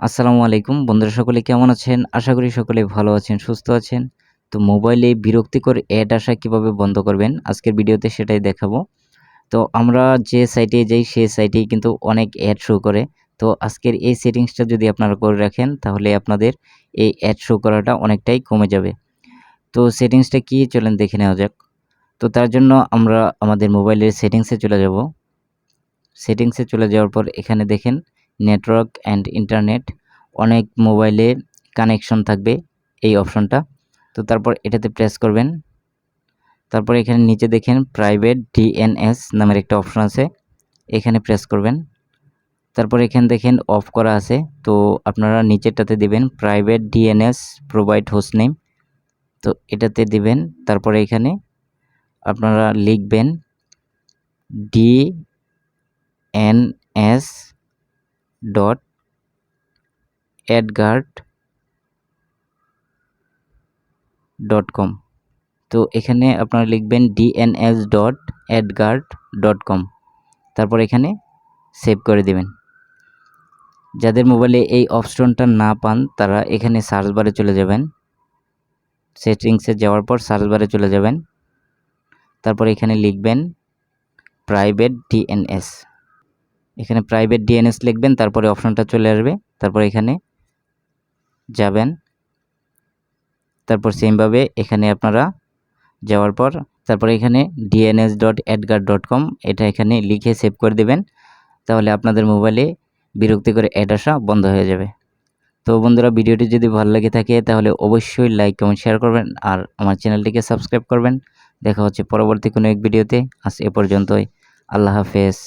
আসসালামু আলাইকুম। বন্ধুরা, সকলে কেমন আছেন? আশা করি সকলে ভালো আছেন, সুস্থ আছেন। তো মোবাইলে বিরক্তিকর অ্যাড আসা কীভাবে বন্ধ করবেন? আজকের ভিডিওতে সেটাই দেখাবো। তো আমরা যে সাইটে যাই, সেই সাইটেই কিন্তু অনেক অ্যাড শো করে। তো আজকের এই সেটিংসটা যদি আপনারা করে রাখেন, তাহলে আপনাদের এই অ্যাড শো করাটা অনেকটাই কমে যাবে। তো সেটিংসটা কি, চলেন দেখে নেওয়া যাক। তো তার জন্য আমরা আমাদের মোবাইলের সেটিংসে চলে যাব। সেটিংসে চলে যাওয়ার পর এখানে দেখেন নেটওয়ার্ক অ্যান্ড ইন্টারনেট, অনেক মোবাইলে কানেকশন থাকবে এই অপশনটা। তো তারপর এটাতে প্রেস করবেন। তারপর এখানে নিচে দেখেন প্রাইভেট ডিএনএস নামের একটা অপশন আছে। এখানে প্রেস করবেন। তারপর এখানে দেখেন অফ করা আছে। তো আপনারা নিচেরটাতে দিবেন private DNS provide host name. তো এটাতে দিবেন। তারপরে এখানে আপনারা লিখবেন D N S dot AdGuard dot com তো এখানে আপনারা লিখবেন DNS dot AdGuard dot com তারপর এখানে সেভ করে দেবেন। যাদের মোবাইলে এই অপশনটা না পান, তারা এখানে সার্চ বারে চলে যাবেন। সেটিংসে যাওয়ার পর সার্চ বারে চলে যাবেন। তারপর এখানে লিখবেন প্রাইভেট ডিএনএস এখানে প্রাইভেট ডিএনএস লিখবেন, তারপরে অপশনটা চলে আসবে, তারপর এখানে যাবেন, তারপর সেমভাবে এখানে আপনারা যাওয়ার পর, তারপর এখানে DNS dot AdGuard dot com এটা এখানে লিখে সেভ করে দেবেন, তাহলে আপনাদের মোবাইলে বিরক্তিকর অ্যাড আসা বন্ধ হয়ে যাবে। তো বন্ধুরা, ভিডিওটি যদি ভালো লেগে থাকে, তাহলে অবশ্যই লাইক কমেন্ট শেয়ার করবেন, আর আমার চ্যানেলটিকে সাবস্ক্রাইব করবেন। দেখা হচ্ছে পরবর্তী কোনো এক ভিডিওতে, আজ এ পর্যন্তই। আল্লাহ হাফেজ।